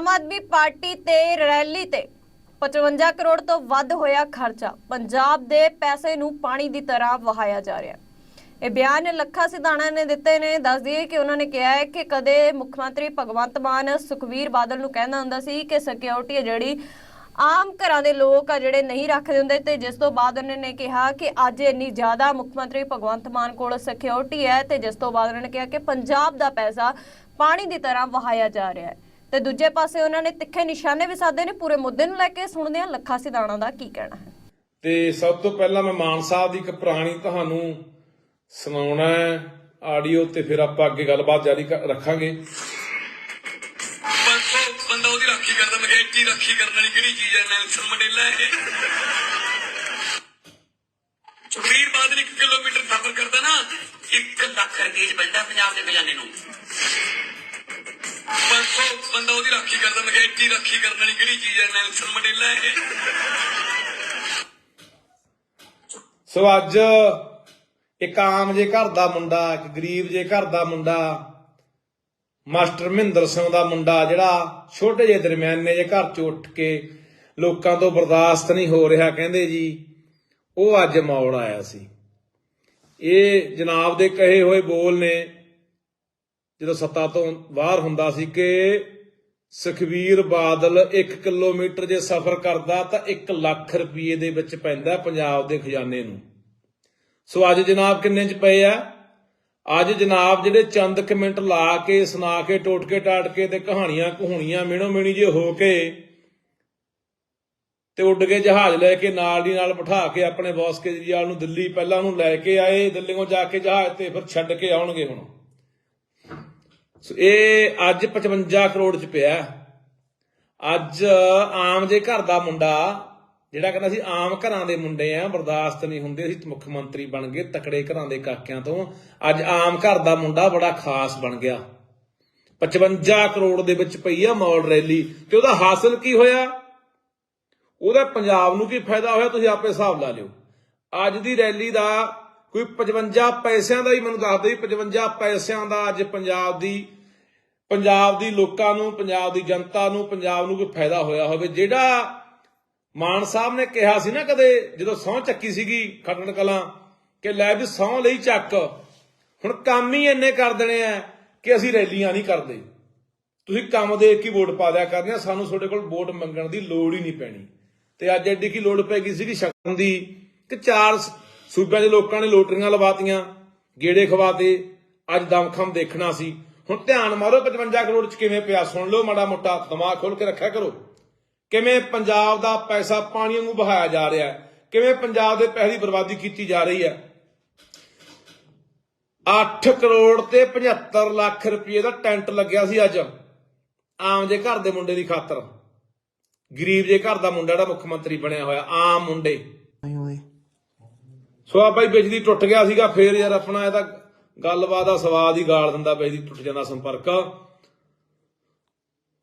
Aam Aadmi party ਤੇ rally ਤੇ 55 ਕਰੋੜ ਤੋਂ ਵੱਧ ਹੋਇਆ ਖਰਚਾ। ਪੰਜਾਬ ਦੇ ਪੈਸੇ ਨੂੰ ਪਾਣੀ ਦੀ ਤਰ੍ਹਾਂ ਵਹਾਇਆ ਜਾ ਰਿਹਾ ਇਹ ਬਿਆਨ ਲੱਖਾ ਸਿਧਾਣਾ ਨੇ ਦਿੱਤੇ ਨੇ। ਦੱਸ ਦਈਏ ਕਿ ਉਹਨਾਂ ਨੇ ਕਿਹਾ ਹੈ ਕਿ ਕਦੇ ਮੁੱਖ ਮੰਤਰੀ ਭਗਵੰਤ ਮਾਨ ਸੁਖਵੀਰ ਬਾਦਲ ਨੂੰ ਕਹਿੰਦਾ ਹੁੰਦਾ ਸੀ ਕਿ ਸਿਕਿਉਰਿਟੀ ਹੈ ਜਿਹੜੀ ਆਮ ਘਰਾਂ ਦੇ ਲੋਕ ਆ ਜਿਹੜੇ ਨਹੀਂ ਰੱਖਦੇ ਹੁੰਦੇ ਤੇ ਜਿਸ ਤੋਂ ਬਾਅਦ ਉਹਨਾਂ ਨੇ ਕਿਹਾ ਕਿ ਅੱਜ ਇੰਨੀ ਜ਼ਿਆਦਾ ਮੁੱਖ ਮੰਤਰੀ ਭਗਵੰਤ ਮਾਨ ਕੋਲ ਸਿਕਿਉਰਿਟੀ ਹੈ ਤੇ ਜਿਸ ਤੋਂ ਬਾਅਦ ਉਹਨਾਂ ਨੇ ਕਿਹਾ ਕਿ ਪੰਜਾਬ ਦਾ ਪੈਸਾ ਪਾਣੀ ਦੀ ਤਰ੍ਹਾਂ ਵਹਾਇਆ ਜਾ ਰਿਹਾ ਹੈ। ਤੇ ਦੂਜੇ ਪਾਸੇ ਉਹਨਾਂ ਨੇ ਤਿੱਖੇ ਨਿਸ਼ਾਨੇ ਵੀ ਸਾਧੇ ਨੇ। ਪੂਰੇ ਮੁੱਦੇ ਨੂੰ ਲੈ ਕੇ ਸੁਣਦੇ ਹਾਂ ਲੱਖਾ ਸਿਧਾਣਾ ਦਾ ਕੀ ਕਹਿਣਾ ਹੈ? ਤੇ ਸਭ ਤੋਂ ਪਹਿਲਾਂ ਮੈਂ ਮਾਨ ਸਾਹਿਬ ਦੀ ਇੱਕ ਪੁਰਾਣੀ ਤੁਹਾਨੂੰ ਸੁਣਾਉਣਾ ਹੈ ਆਡੀਓ ਤੇ ਫਿਰ ਆਪਾਂ ਅੱਗੇ ਗੱਲਬਾਤ ਜਾਰੀ ਰੱਖਾਂਗੇ। ਬੰਦੋ ਬੰਦਾ ਉਹਦੀ ਰਾਖੀ ਕਰਦਾ ਮੈਂ ਕਿਹਾ ਇੱਟੀ ਰਾਖੀ ਕਰਨ ਵਾਲੀ ਕਿਹੜੀ ਚੀਜ਼ ਹੈ? ਨੈਲਸਨ ਮੰਡੇਲਾ ਇਹ। ਸੁਖਬੀਰ ਬਾਦਲ 1 ਰਾਖੀ ਕਰਦਾ ਮੈਂ ਕਿਹਾ ਇੱਟੀ ਰਾਖੀ ਕਰਨ ਵਾਲੀ ਕਿਹੜੀ ਚੀਜ਼ ਹੈ ਨੈਲਸਨ ਮੰਡੇਲਾ ਇਹ। ਸੋ ਅੱਜ ਇੱਕ ਆਮ ਜੇ ਘਰ ਦਾ ਮੁੰਡਾ, ਇੱਕ ਗਰੀਬ ਜੇ ਘਰ ਦਾ ਮੁੰਡਾ, ਮਾਸਟਰ ਮਹਿੰਦਰ ਸਿੰਘ ਦਾ ਮੁੰਡਾ, ਜਿਹੜਾ ਛੋਟੇ ਜਿਹੇ ਦਰਮਿਆਨੇ ਜੇ ਘਰ ਚੋਂ ਉੱਠ ਕੇ ਲੋਕਾਂ ਤੋਂ ਬਰਦਾਸ਼ਤ ਨਹੀਂ ਹੋ ਰਿਹਾ, ਕਹਿੰਦੇ ਜੀ, ਉਹ ਅੱਜ ਮੌੜ ਆਇਆ ਸੀ। ਇਹ ਜਨਾਬ ਦੇ ਕਹੇ ਹੋਏ ਬੋਲ ਨੇ, ਜਦੋਂ ਸੱਤਾ ਤੋਂ ਬਾਹਰ ਹੁੰਦਾ ਸੀ ਕਿ ਸੁਖਵੀਰ ਬਾਦਲ 1 ਕਿਲੋਮੀਟਰ ਜੇ ਸਫ਼ਰ ਕਰਦਾ ਤਾਂ 1 ਲੱਖ ਰੁਪਏ ਦੇ ਵਿੱਚ ਪੈਂਦਾ ਪੰਜਾਬ ਦੇ ਖਜ਼ਾਨੇ ਨੂੰ। ਸੋ ਅੱਜ ਜਨਾਬ ਕਿੰਨੇ ਚ ਪਏ ਆ? ਅੱਜ ਜਨਾਬ ਜਿਹੜੇ ਚੰਦ ਕੁ ਮਿੰਟ ਲਾ ਕੇ, ਸੁਣਾ ਕੇ, ਟੋਟਕੇ ਟਾਟਕੇ ਤੇ ਕਹਾਣੀਆਂ ਕਹਾਣੀਆਂ ਮਿਣੋ ਮਿਣੀ ਜੇ ਹੋ ਕੇ ਤੇ ਉੱਡ ਕੇ ਜਹਾਜ਼ ਲੈ ਕੇ ਨਾਲ ਦੀ ਨਾਲ ਬਿਠਾ ਕੇ ਆਪਣੇ ਬੌਸ ਕੇਜਰੀਵਾਲ ਨੂੰ ਦਿੱਲੀ ਪਹਿਲਾਂ ਉਹਨੂੰ ਲੈ ਕੇ ਆਏ ਦਿੱਲੀੋਂ ਜਾ ਕੇ ਜਹਾਜ਼ ਤੇ ਫਿਰ ਛੱਡ ਕੇ ਆਉਣਗੇ ਹੁਣ। ਸੋ ਇਹ ਅੱਜ 55 ਕਰੋੜ ਚ ਪਿਆ। ਅੱਜ ਆਮ ਜੇ ਘਰ ਦਾ ਮੁੰਡਾ, ਜਿਹੜਾ ਕਹਿੰਦਾ ਸੀ ਆਮ ਘਰਾਂ ਦੇ ਮੁੰਡੇ ਆ, ਬਰਦਾਸ਼ਤ ਨਹੀਂ ਹੁੰਦੇ, ਅਸੀਂ ਮੁੱਖ ਮੰਤਰੀ ਬਣ ਗਏ ਤਕੜੇ ਘਰਾਂ ਦੇ ਕਾਕਿਆਂ ਤੋਂ। ਅੱਜ ਆਮ ਘਰ ਦਾ ਮੁੰਡਾ ਬੜਾ ਖਾਸ ਬਣ ਗਿਆ। 55 ਕਰੋੜ ਦੇ ਵਿੱਚ ਪਈ ਆ ਮੌਲ ਰੈਲੀ। ਤੇ ਉਹਦਾ ਹਾਸਲ ਕੀ ਹੋਇਆ? ਉਹਦਾ ਪੰਜਾਬ ਨੂੰ ਕੀ ਫਾਇਦਾ ਹੋਇਆ, ਤੁਸੀਂ ਆਪੇ ਹਿਸਾਬ ਲਾ ਲਿਓ। ਅੱਜ ਦੀ ਰੈਲੀ ਦਾ ਕੋਈ 55 ਪੈਸਿਆਂ ਦਾ ਹੀ ਮੈਨੂੰ ਦੱਸ ਦਿਓ 55 ਪੈਸਿਆਂ ਦਾ ਅੱਜ ਪੰਜਾਬ ਦੀ ਪੰਜਾਬ ਦੀ ਲੋਕਾਂ ਨੂੰ, ਪੰਜਾਬ ਦੀ ਜਨਤਾ ਨੂੰ, ਪੰਜਾਬ ਨੂੰ ਕੋਈ ਫਾਇਦਾ ਹੋਇਆ ਹੋਵੇ। ਜਿਹੜਾ ਮਾਨ ਸਾਹਿਬ ਨੇ ਕਿਹਾ ਸੀ ਨਾ ਕਦੇ, ਜਦੋਂ ਸਹੁੰ ਚੱਕੀ ਸੀਗੀ ਖਟਣ ਕਲਾਂ, ਕਿ ਲੈ ਵੀ ਸਹੁੰ ਲਈ ਚੱਕ, ਹੁਣ ਕੰਮ ਹੀ ਇੰਨੇ ਕਰ ਦੇਣੇ ਆ ਕਿ ਅਸੀਂ ਰੈਲੀਆਂ ਨਹੀਂ ਕਰਦੇ। ਤੁਸੀਂ ਕੰਮ ਦੇਖ ਕੇ ਵੋਟ ਪਾ ਦਿਆ ਕਰਦੇ ਆ ਸਾਨੂੰ ਤੁਹਾਡੇ ਕੋਲ ਵੋਟ ਮੰਗਣ ਦੀ ਲੋੜ ਹੀ ਨਹੀਂ ਪੈਣੀ। ਤੇ ਅੱਜ ਐਡੀ ਕੀ ਲੋੜ ਪੈ ਗਈ ਸੀਗੀ ਸ਼ਕਨ ਦੀ, ਕਿ ਚਾਰ ਸੂਬਿਆਂ ਦੇ ਲੋਕਾਂ ਨੇ ਲੋਟਰੀਆਂ ਲਵਾਤੀਆਂ, ਗੇੜੇ ਖਵਾਤੇ, ਅੱਜ ਦਮਖਮ ਦੇਖਣਾ ਸੀ। ਹੁਣ ਧਿਆਨ ਮਾਰੋ 55 ਕਰੋੜ ਚ ਕਿਵੇਂ ਪਿਆ, ਸੁਣ ਲਓ ਮਾੜਾ ਮੋਟਾ, ਦਿਮਾਗ ਖੋਲ ਕੇ ਰੱਖਿਆ ਕਰੋ। ਕਿਵੇਂ ਪੰਜਾਬ ਦਾ ਪੈਸਾ ਪਾਣੀ ਵਾਂਗੂ ਬਹਾਇਆ ਜਾ ਰਿਹਾ ਹੈ, ਕਿਵੇਂ ਪੰਜਾਬ ਦੇ ਪੈਸੇ ਦੀ ਬਰਬਾਦੀ ਕੀਤੀ ਜਾ ਰਹੀ ਹੈ। 8 ਕਰੋੜ ਤੇ 75 ਲੱਖ ਰੁਪਏ ਦਾ ਟੈਂਟ ਲੱਗਿਆ ਸੀ ਅੱਜ, ਆਮ ਜੇ ਘਰ ਦੇ ਮੁੰਡੇ ਦੀ ਖਾਤਰ। ਗਰੀਬ ਜੇ ਘਰ ਦਾ ਮੁੰਡਾ ਜਿਹੜਾ ਮੁੱਖ ਮੰਤਰੀ ਬਣਿਆ ਹੋਇਆ, ਆਮ ਮੁੰਡੇ। ਸੋ ਆ ਭਾਈ ਬਿਜਲੀ ਟੁੱਟ ਗਿਆ ਸੀਗਾ, ਫੇਰ ਯਾਰ ਆਪਣਾ ਇਹਦਾ ਗੱਲਬਾਤ ਦਾ ਸਵਾਦ ਹੀ ਗਾਲ ਦਿੰਦਾ ਬਿਜਲੀ ਟੁੱਟ ਜਾਂਦਾ ਸੰਪਰਕ।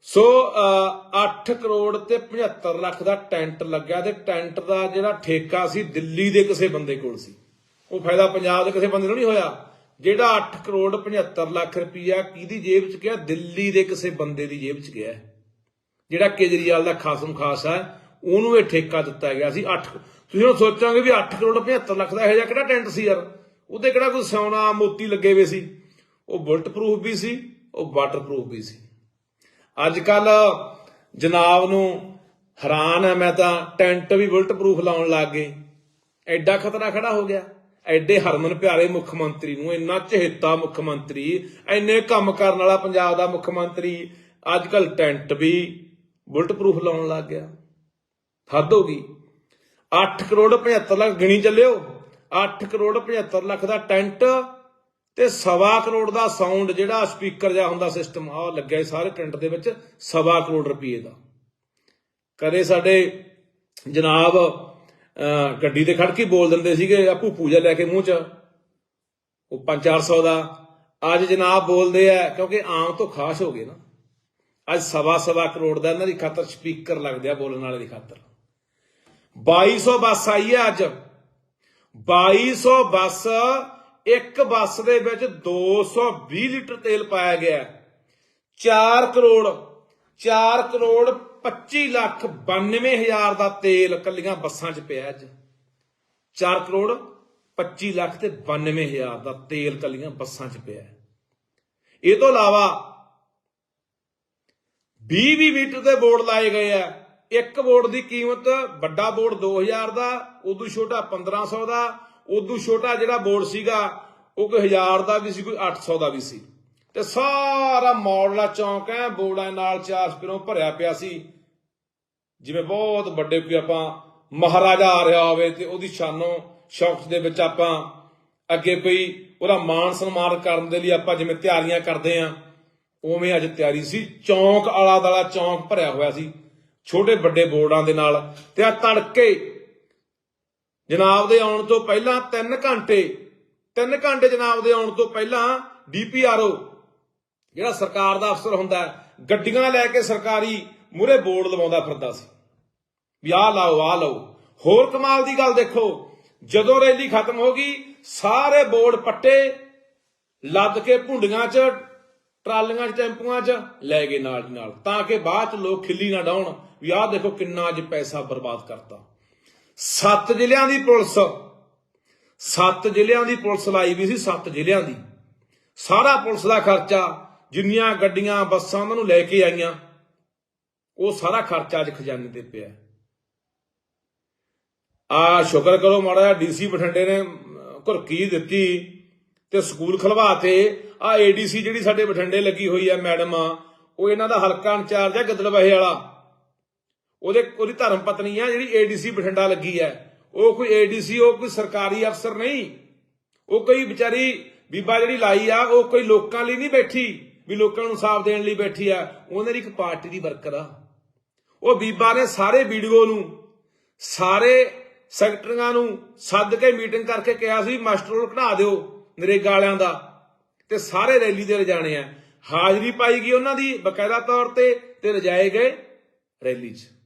ਸੋ 8 ਕਰੋੜ ਤੇ 75 ਲੱਖ ਦਾ ਟੈਂਟ ਲੱਗਿਆ ਤੇ ਟੈਂਟ ਦਾ ਜਿਹੜਾ ਠੇਕਾ ਸੀ ਦਿੱਲੀ ਦੇ ਕਿਸੇ ਬੰਦੇ ਕੋਲ ਸੀ। ਉਹ ਫਾਇਦਾ ਪੰਜਾਬ ਦੇ ਕਿਸੇ ਬੰਦੇ ਨੂੰ ਨਹੀਂ ਹੋਇਆ। ਜਿਹੜਾ 8 ਕਰੋੜ 75 ਲੱਖ ਰੁਪਈਆ ਕਿਹਦੀ ਜੇਬ 'ਚ ਗਿਆ? ਦਿੱਲੀ ਦੇ ਕਿਸੇ ਬੰਦੇ ਦੀ ਜੇਬ 'ਚ ਗਿਆ। ਜਿਹੜਾ ਕੇਜਰੀਵਾਲ ਦਾ ਖਾਸਮ ਖਾਸ ਹੈ, ਉਹਨੂੰ ਇਹ ਠੇਕਾ ਦਿੱਤਾ ਗਿਆ ਸੀ 8 ਤੁਸੀਂ ਹੁਣ ਸੋਚੋਗੇ ਵੀ 8 ਕਰੋੜ 75 ਲੱਖ ਦਾ ਇਹ ਜਿਹਾ ਕਿਹੜਾ ਟੈਂਟ ਸੀ ਯਾਰ? ਉਹਦੇ ਕਿਹੜਾ ਕੋਈ ਸੋਨਾ ਮੋਤੀ ਲੱਗੇ ਹੋਏ ਸੀ? ਉਹ ਬੁਲਟ ਪ੍ਰੂਫ ਵੀ ਸੀ, ਉਹ ਵਾਟਰ ਪ੍ਰੂਫ ਵੀ ਸੀ। ਅੱਜ ਕੱਲ ਜਨਾਬ ਨੂੰ ਹੈਰਾਨ ਹੈ ਮੈਂ ਤਾਂ ਟੈਂਟ ਵੀ ਬੁਲਟ ਪ੍ਰੂਫ ਲਾਉਣ ਲੱਗ ਗਏ। ਐਡਾ ਖਤਰਾ ਖੜਾ ਹੋ ਗਿਆ। ਐਡੇ ਹਰਮਨ ਪਿਆਰੇ ਮੁੱਖ ਮੰਤਰੀ ਨੂੰ, ਇੰਨਾ ਚਹੇਤਾ ਮੁੱਖ ਮੰਤਰੀ, ਐਨੇ ਕੰਮ ਕਰਨ ਵਾਲਾ ਪੰਜਾਬ ਦਾ ਮੁੱਖ ਮੰਤਰੀ ਅੱਜ ਕੱਲ ਟੈਂਟ ਵੀ ਬੁਲਟ ਪ੍ਰੂਫ ਲਾਉਣ ਲੱਗ ਗਿਆ। ਹੱਦ ਹੋ ਗਈ। 8 ਕਰੋੜ 75 ਲੱਖ ਗਿਣੀ ਚੱਲਿਓ। 8 ਕਰੋੜ 75 ਲੱਖ ਦਾ ਟੈਂਟ ਤੇ ਸਵਾ ਕਰੋੜ ਦਾ ਸਾਊਂਡ ਜਿਹੜਾ ਸਪੀਕਰ ਜਿਹਾ ਹੁੰਦਾ ਸਿਸਟਮ ਆ ਲੱਗਿਆ ਸਾਰੇ ਟੈਂਟ ਦੇ ਵਿੱਚ, ਸਵਾ ਕਰੋੜ ਰੁਪਏ ਦਾ। ਕਦੇ ਸਾਡੇ ਜਨਾਬ ਗੱਡੀ ਤੇ ਖੜ ਕੇ ਬੋਲ ਦਿੰਦੇ ਸੀਗੇ, ਆ ਭੂਪੂ ਜਿਹਾ ਲੈ ਕੇ ਮੂੰਹ 'ਚ। ਉਹ 5-400 ਦਾ। ਅੱਜ ਜਨਾਬ ਬੋਲਦੇ ਆ, ਕਿਉਂਕਿ ਆਮ ਤੋਂ ਖਾਸ ਹੋ ਗਏ ਨਾ। ਅੱਜ ਸਵਾ ਸਵਾ ਕਰੋੜ ਦਾ ਇਹਨਾਂ ਦੀ ਖਾਤਰ ਸਪੀਕਰ ਲੱਗਦੇ ਆ ਬੋਲਣ ਵਾਲੇ ਦੀ ਖਾਤਰ। 2200 ਬੱਸ ਆਈ ਹੈ ਅੱਜ। 2200 ਬੱਸ ਇੱਕ ਬੱਸ ਦੇ ਵਿੱਚ 220 ਲੀਟਰ ਤੇਲ ਪਾਇਆ ਗਿਆ 4 ਕਰੋੜ 4 ਕਰੋੜ 25 ਲੱਖ 92 ਹਜ਼ਾਰ ਦਾ ਤੇਲ ਕੱਲੀਆਂ ਬੱਸਾਂ 'ਚ ਪਿਆ ਅੱਜ। 4 ਕਰੋੜ 25 ਲੱਖ ਤੇ 92 ਹਜ਼ਾਰ ਦਾ ਤੇਲ ਕੱਲੀਆਂ ਬੱਸਾਂ 'ਚ ਪਿਆ ਇਹ ਤੋਂ ਇਲਾਵਾ 20 20 ਮੀਟਰ ਦੇ ਬੋਰਡ ਲਾਏ ਗਏ ਆ ਇੱਕ ਬੋਰਡ ਦੀ ਕੀਮਤ ਵੱਡਾ ਬੋਰਡ 2000 ਦਾ, ਉਦੋਂ ਛੋਟਾ 1500 ਦਾ, ਉਦੋਂ ਛੋਟਾ ਜਿਹੜਾ ਬੋਰਡ ਸੀਗਾ, ਉਹ ਕੋਈ 1000 ਦਾ ਵੀ ਸੀ, ਕੋਈ 800 ਦਾ ਵੀ ਸੀ। ਤੇ ਸਾਰਾ ਮੌੜਲਾ ਚੌਂਕ ਹੈ ਬੋਰਡਾਂ ਨਾਲ ਚਾਰ ਭਰਿਆ ਪਿਆ ਸੀ। ਜਿਵੇਂ ਬਹੁਤ ਵੱਡੇ ਕੋਈ ਆਪਾਂ ਮਹਾਰਾਜਾ ਆ ਰਿਹਾ ਹੋਵੇ ਤੇ ਉਹਦੀ ਸ਼ਾਨੋ ਸ਼ੌਕਤ ਦੇ ਵਿੱਚ ਆਪਾਂ ਅੱਗੇ ਕੋਈ ਉਹਦਾ ਮਾਣ ਸਨਮਾਨ ਕਰਨ ਦੇ ਲਈ ਆਪਾਂ ਜਿਵੇਂ ਤਿਆਰੀਆਂ ਕਰਦੇ ਆਂ, ਉਵੇਂ ਅੱਜ ਤਿਆਰੀ ਸੀ। ਚੌਂਕ ਆਲਾ ਦਾਲਾ ਚੌਂਕ ਭਰਿਆ ਹੋਇਆ ਸੀ। ਛੋਟੇ ਵੱਡੇ ਬੋਰਡਾਂ ਦੇ ਨਾਲ ਤੇ ਆ ਤੜਕੇ ਜਨਾਬ ਦੇ ਆਉਣ ਤੋਂ ਪਹਿਲਾਂ 3 ਘੰਟੇ 3 ਘੰਟੇ ਜਨਾਬ ਦੇ ਆਉਣ ਤੋਂ ਪਹਿਲਾਂ ਡੀਪੀਆਰਓ, ਜਿਹੜਾ ਸਰਕਾਰ ਦਾ ਅਫਸਰ ਹੁੰਦਾ ਗੱਡੀਆਂ ਲੈ ਕੇ ਸਰਕਾਰੀ ਮੂਰੇ ਬੋਰਡ ਲਵਾਉਂਦਾ ਫਿਰਦਾ ਸੀ। ਵੀ ਆਹ ਲਾਓ ਆਹ ਲਾਓ। ਹੋਰ ਕਮਾਲ ਦੀ ਗੱਲ ਦੇਖੋ, ਜਦੋਂ ਰੈਲੀ ਖਤਮ ਹੋ ਗਈ, ਸਾਰੇ ਬੋਰਡ ਪੱਟੇ, ਲੱਦ ਕੇ ਭੁੰਡੀਆਂ 'ਚ, ਟਰਾਲੀਆਂ 'ਚ, ਟੈਂਪੂਆਂ 'ਚ ਲੈ ਗਏ ਨਾਲ ਨਾਲ, ਤਾਂ ਕਿ ਬਾਅਦ 'ਚ ਲੋਕ ਖਿੱਲੀ ਨਾ ਡਾਉਣ ਵੀ ਆਹ ਦੇਖੋ ਕਿੰਨਾ ਅੱਜ ਪੈਸਾ ਬਰਬਾਦ ਕਰਤਾ। ਸੱਤ ਜ਼ਿਲ੍ਹਿਆਂ ਦੀ ਪੁਲਿਸ। ਸੱਤ ਜ਼ਿਲ੍ਹਿਆਂ ਦੀ ਪੁਲਿਸ ਲਾਈ ਵੀ ਸੀ ਸੱਤ ਜ਼ਿਲ੍ਹਿਆਂ ਦੀ। ਸਾਰਾ ਪੁਲਿਸ ਦਾ ਖਰਚਾ ਜਿੰਨੀਆਂ ਗੱਡੀਆਂ ਬੱਸਾਂ ਉਹਨਾਂ ਨੂੰ ਲੈ ਕੇ ਆਈਆਂ ਉਹ ਸਾਰਾ ਖਰਚਾ ਅੱਜ ਖਜ਼ਾਨੇ ਤੇ ਪਿਆ। ਆ ਸ਼ੁਕਰ ਕਰੋ ਮਾੜਾ ਜਿਹਾ ਡੀਸੀ ਬਠਿੰਡੇ ਨੇ ਅਮ, ਘੁਰਕੀ ਦਿੱਤੀ ਤੇ ਸਕੂਲ ਖਲਵਾਤੇ। ਆ ਏਡੀਸੀ ਜਿਹੜੀ ਸਾਡੇ ਬਠਿੰਡੇ ਲੱਗੀ ਹੋਈ ਹੈ ਮੈਡਮ ਉਹ ਇਹਨਾਂ ਦਾ ਹਲਕਾ ਇੰਚਾਰਜ ਹੈ ਗਿੱਦੜਬਾਹੇ ਵਾਲਾ। ਉਹਦੇ ਉਹਦੀ ਧਰਮ ਪਤਨੀ ਆ ਜਿਹੜੀ ਏਡੀਸੀ ਬਠਿੰਡਾ ਲੱਗੀ ਹੈ। ਉਹ ਕੋਈ ਏਡੀਸੀ ਉਹ ਕੋਈ ਸਰਕਾਰੀ ਅਫਸਰ ਨਹੀਂ। ਉਹ ਕੋਈ ਵਿਚਾਰੀ ਬੀਬਾ ਜਿਹੜੀ ਲਾਈ ਆ, ਉਹ ਕੋਈ ਲੋਕਾਂ ਲਈ ਨਹੀਂ ਬੈਠੀ, ਵੀ ਲੋਕਾਂ ਨੂੰ ਸਾਫ਼ ਦੇਣ ਲਈ ਬੈਠੀ ਆ। ਉਹਨਾਂ ਦੀ ਇੱਕ ਪਾਰਟੀ ਦੀ ਵਰਕਰ ਆ। ਉਹ ਬੀਬਾ ਨੇ ਸਾਰੇ ਵੀਡੀਓ ਨੂੰ, ਸਾਰੇ ਸੈਕਟਰੀਆਂ ਨੂੰ ਸੱਦ ਕੇ ਮੀਟਿੰਗ ਕਰਕੇ ਕਿਹਾ ਸੀ, ਮਾਸਟਰ ਰੋਲ ਕਢਾ ਦਿਓ ਨਰੇਗਾ ਵਾਲਿਆਂ ਦਾ। ਤੇ ਸਾਰੇ ਰੈਲੀ ਦੇ ਰਜਾਣੇ ਆ। ਹਾਜ਼ਰੀ ਪਾਈ ਗਈ ਉਹਨਾਂ ਦੀ ਬਕਾਇਦਾ ਤੌਰ ਤੇ ਤੇ ਰਜਾਏ ਗਏ ਰੈਲੀ 'ਚ।